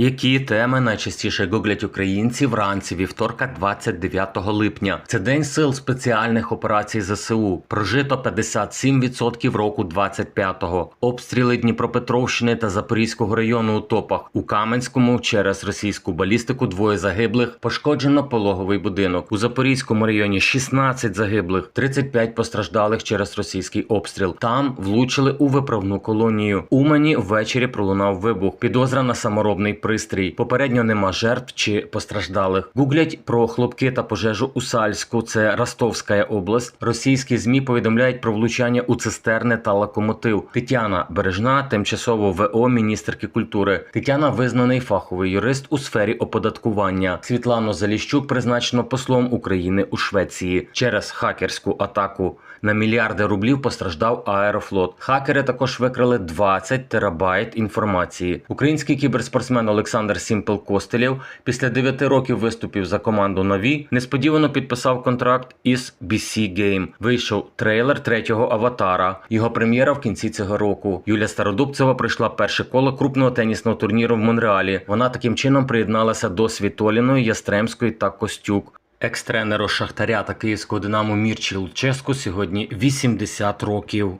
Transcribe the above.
Які теми найчастіше гуглять українці вранці вівторка, 29 липня? Це день сил спеціальних операцій ЗСУ. Прожито 57% року 25-го. Обстріли Дніпропетровщини та Запорізького району у топах. У Каменському через російську балістику двоє загиблих. Пошкоджено пологовий будинок. У Запорізькому районі 16 загиблих, 35 постраждалих через російський обстріл. Там влучили у виправну колонію. Умані ввечері пролунав вибух. Підозра на саморобний пристрій. Попередньо нема жертв чи постраждалих. Гуглять про хлопки та пожежу у Сальську. Це Ростовська область. Російські змі повідомляють про влучання у цистерни та локомотив. Тетяна Бережна, тимчасово ВО міністерки культури. Тетяна визнаний фаховий юрист у сфері оподаткування. Світлану Заліщук призначено послом України у Швеції через хакерську атаку. На мільярди рублів постраждав Аерофлот. Хакери також викрали 20 терабайт інформації. Український кіберспортсмен Олександр Сімпел Костелєв після 9 років виступів за команду Нові несподівано підписав контракт із BC Game. Вийшов трейлер третього аватара. Його прем'єра в кінці цього року. Юлія Стародубцева пройшла перше коло крупного тенісного турніру в Монреалі. Вона таким чином приєдналася до Світоліної, Ястремської та Костюк. Екс-тренеру Шахтаря та київського динамо Мірчі Луческу сьогодні 80 років.